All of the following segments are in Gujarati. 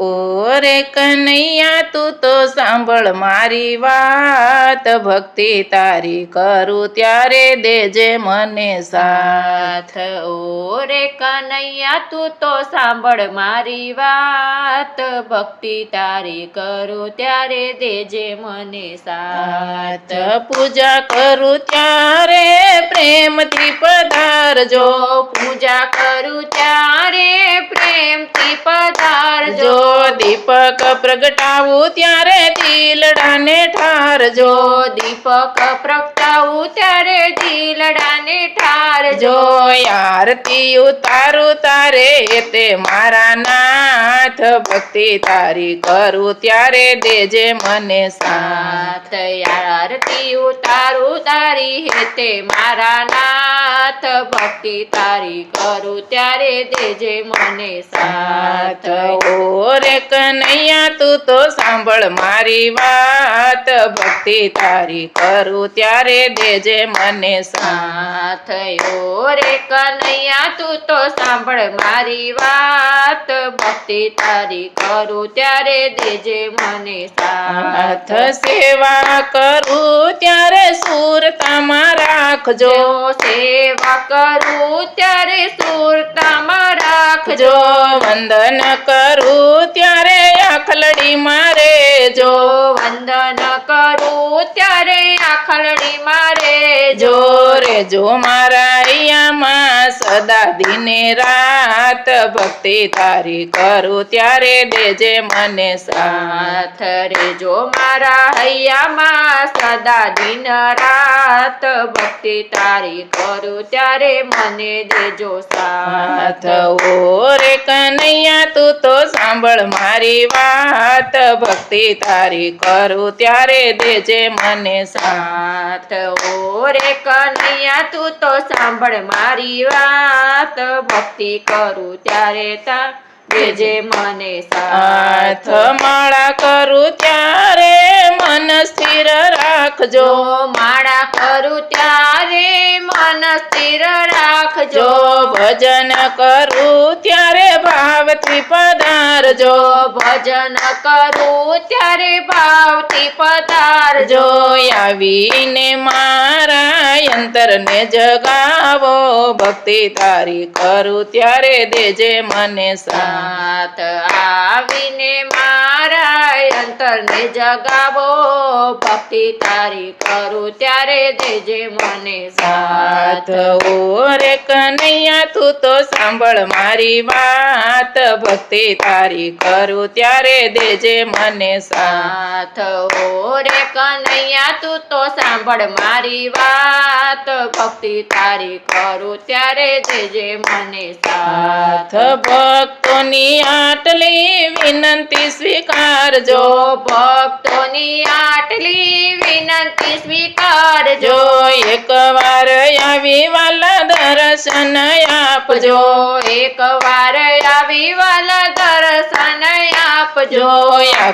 ઓ રે કનૈયા તું તો સાંભળ મારી વાત. ભક્તિ તારી કરું ત્યારે દેજે મને સાથ. ઓ રે કનૈયા તું તો સાંભળ મારી વાત. ભક્તિ તારી કરું ત્યારે દેજે મને સાથ. પૂજા કરું ત્યારે પ્રેમથી પધારજો. પૂજા કરું ત્યારે પ્રેમથી પધારજો. દીપક પ્રગટાવું ત્યારે દિલડાને ઠારજો જો. દીપક પ્રગટાવું ત્યારે દિલડાને ઠારજો આરતી ઉતારું તારે તે મારા નાથ ભક્તિ તારી કરું ત્યારે દેજે મને સાથ. સાથ. આરતી ઉતારું તારી હેતે મારા નાથ ભક્તિ તારી કરું ત્યારે દેજે મને સાથ. ઓ રે કનૈયા તું તો સાંભળ મારી વાત. ભક્તિ તારી કરું ત્યારે દેજે મને સાથ. ઓ રે કનૈયા તું તો સાંભળ મારી વાત. ભક્તિ તારી કરું ત્યારે દેજે મને સાથ. સેવા કરું ત્યારે સુરતામાં રાખજો. સેવા કરું ત્યારે સુરતામાં રાખજો. વંદન કરું ત્યારે આખલડી મારે જો વંદન કરું ત્યારે આખલડી મારે જો રે જો મારા અહીંયામાં સદા દિને રાત ભક્તિ તારી કરું ત્યારે દેજે મને સાથ. રે જો મારા હૈયામાં સદા દિન રાત ભક્તિ તારી કરું ત્યારે મને દેજો સાથ. ઓ રે કનૈયા, તું તો સાંભળ મારી વાત. ભક્તિ તારી કરું ત્યારે દેજે મને સાથ. ઓ રે કનૈયા, તું તો સાંભળ મારી વાત. ભક્તિ કરું ત્યારે તા જે મને સાથ માળા કરું ત્યારે મન સ્થિર રાખજો. માળા કરું ત્યારે મન સ્થિર રાખજો. ભજન કરું ત્યારે ભાવ પધારજો જો ભજન કરું ત્યારે ભાવથી પધારજો. આવીને મારા અંતરને જગાવો, ભક્તિ તારી કરું ત્યારે દેજે મને સાથ. આવીને આવીને અંતરને જગાવો, ભક્તિ તારી કરું ત્યારે દેજે મને સાથ. સાથ ઓ રે કનૈયા તું તો સાંભળ મારી વાત. ભક્તિ તારી કરું ત્યારે દેજે મને સાથ. સાથ ઓ રે કનૈયા તું તો સાંભળ મારી વાત. ભક્તિ તારી કરું ત્યારે દેજે મને સાથ. ભક્તોની આટલી વિનંતી સ્વીકારજો. ભક્તોની આટલી વિનંતી સ્વીકારજો. એકવાર આવી વાલા દર્શન આપજો. જો એક વાર આવી વાલા દર્શન આપજો.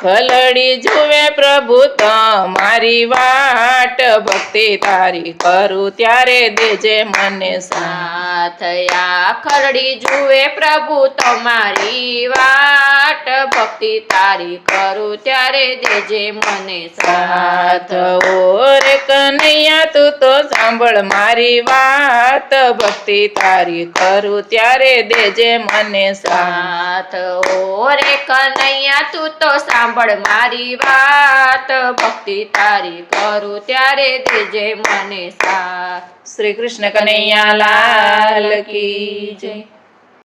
ખલડી જુએ પ્રભુ તમારી વાટ. ભક્તિ તારી કરું ત્યારે દેજે મને સાથ. ખલડી જુએ પ્રભુ તમારી વાટ. ભક્તિ તારી કરું ત્યારે દેજે મને સાથ. રે કનૈયા તું તો સાંભળ મારી વાત. ભક્તિ તારી કરું ત્યારે દેજે મને સાથ. સાથ ઓ રે કનૈયા તું તો સાંભળ મારી વાત. ભક્તિ તારી કરું ત્યારે દેજે મને સાથ. શ્રી કૃષ્ણ કનૈયા લાલ કી જય.